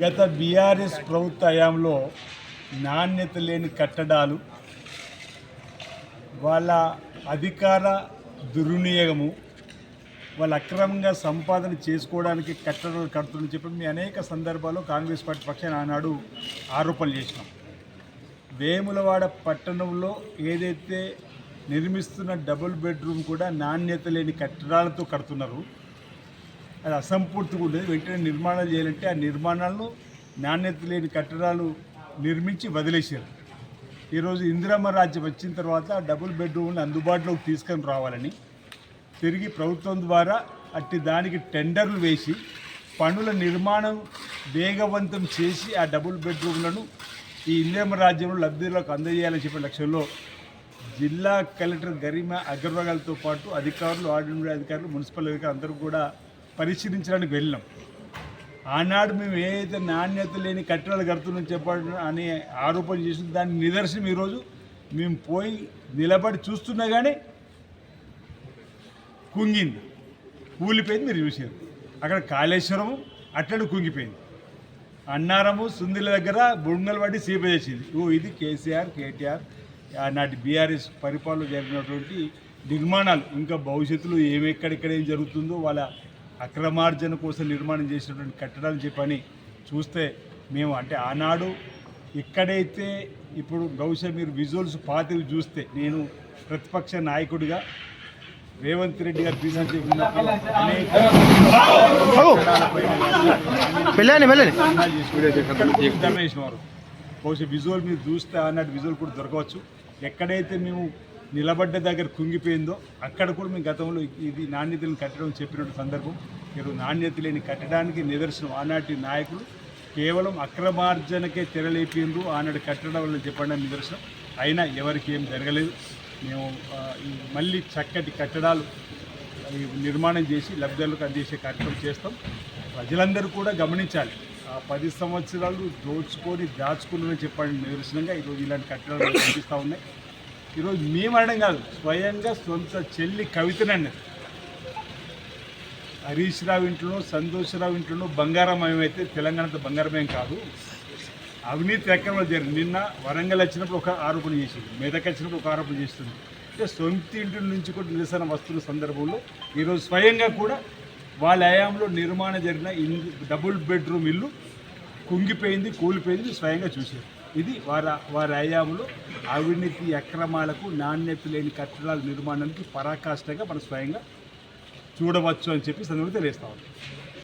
గత బీఆర్ఎస్ ప్రభుత్వ హయాంలో నాణ్యత లేని కట్టడాలు వాళ్ళ అధికార దుర్వినియోగము వాళ్ళు అక్రమంగా సంపాదన చేసుకోవడానికి కట్టడాలు కడుతుందని చెప్పి మీ అనేక సందర్భాల్లో కాంగ్రెస్ పార్టీ పక్షాన ఆనాడు ఆరోపణలు చేసినాం. వేములవాడ పట్టణంలో ఏదైతే నిర్మిస్తున్న డబుల్ బెడ్రూమ్ కూడా నాణ్యత లేని కట్టడాలతో కడుతున్నారు. అది అసంపూర్తిగా ఉండేది. వెంటనే నిర్మాణాలు చేయాలంటే ఆ నిర్మాణాలను నాణ్యత లేని కట్టడాలు నిర్మించి వదిలేశారు. ఈరోజు ఇందిరమ్మ రాజ్యం వచ్చిన తర్వాత డబుల్ బెడ్రూమ్ని అందుబాటులోకి తీసుకొని రావాలని తిరిగి ప్రభుత్వం ద్వారా అట్టి దానికి టెండర్లు వేసి పనుల నిర్మాణం వేగవంతం చేసి ఆ డబుల్ బెడ్రూమ్లను ఈ ఇందిరమ్మ రాజ్యంలో లబ్ధిలోకి అందజేయాలని చెప్పే లక్ష్యంలో జిల్లా కలెక్టర్ గరిమ అగర్వాల్తో పాటు అధికారులు ఆర్డినరీ అధికారులు మున్సిపల్ అధికారులు అందరూ కూడా పరిశీలించడానికి వెళ్ళినాం ఆనాడు మేము ఏదైతే నాణ్యత లేని కట్టడాలు కడుతున్నాం చెప్పడం అని ఆరోపణ చేసిన దాని నిదర్శనం ఈరోజు మేము పోయి నిలబడి చూస్తున్నా కానీ కుంగింది. కూలిపోయింది మీరు చూసారు అక్కడ కాళేశ్వరము అట్టడు కుంగిపోయింది. అన్నారము సుందిల దగ్గర బుంగలు పట్టి సీప చేసింది. ఓ ఇది కేసీఆర్ కేటీఆర్ నాటి బీఆర్ఎస్ పరిపాలన జరిగినటువంటి నిర్మాణాలు. ఇంకా భవిష్యత్తులో ఏమెక్కడెక్కడ ఏం జరుగుతుందో వాళ్ళ అక్రమార్జన కోసం నిర్మాణం చేసినటువంటి కట్టడాలు చెప్పని చూస్తే మేము అంటే ఆనాడు ఎక్కడైతే ఇప్పుడు బహుశా మీరు విజువల్స్ పాతవి చూస్తే నేను ప్రతిపక్ష నాయకుడిగా రేవంత్ రెడ్డి గారు అనేక చేసిన వారు. బహుశా విజువల్ మీరు చూస్తే అన్నట్టు విజువల్ కూడా దొరకవచ్చు. ఎక్కడైతే మేము నిలబడ్డ దగ్గర కుంగిపోయిందో అక్కడ కూడా మేము గతంలో ఇది నాణ్యతలను కట్టడం చెప్పినటువంటి సందర్భం. మీరు నాణ్యత లేని కట్టడానికి నిదర్శనం. ఆనాటి నాయకులు కేవలం అక్రమార్జనకే తెరలేపిండ్రు. ఆనాడు కట్టడం వల్ల చెప్పడం నిదర్శనం. అయినా ఎవరికి ఏం జరగలేదు. మేము మళ్ళీ చక్కటి కట్టడాలు నిర్మాణం చేసి లబ్ధిదారులకు అందించే కార్యక్రమం చేస్తాం. ప్రజలందరూ కూడా గమనించాలి. ఆ పది సంవత్సరాలు దోచుకొని దాచుకున్నారని చెప్పండి నిదర్శనంగా ఈరోజు ఇలాంటి కట్టడాలు కనిపిస్తూ ఉన్నాయి. ఈరోజు మేము అనడం కాదు స్వయంగా సొంత చెల్లి కవితనండి. హరీష్ రావు ఇంట్లోనూ సంతోష్ రావు ఇంట్లోనూ బంగారం ఏమైతే తెలంగాణతో బంగారమేం కాదు. అవినీతి ఎక్కడ జరిగింది. నిన్న వరంగల్ వచ్చినప్పుడు ఒక ఆరోపణ చేసింది. మెదక్ వచ్చినప్పుడు ఒక ఆరోపణ చేస్తుంది అంటే సొంత ఇంటి నుంచి కూడా నిరసన వస్తున్న సందర్భంలో ఈరోజు స్వయంగా కూడా వాళ్ళ హయాంలో నిర్మాణం జరిగిన ఇల్లు డబుల్ బెడ్రూమ్ ఇల్లు కుంగిపోయింది కూలిపోయింది స్వయంగా చూశారు. ఇది వారి వారి హయాంలో అవినీతి అక్రమాలకు నాణ్యత లేని కట్టడాల నిర్మాణానికి పరాకాష్ఠగా మనం స్వయంగా చూడవచ్చు అని చెప్పి సందర్భంగా తెలియస్తా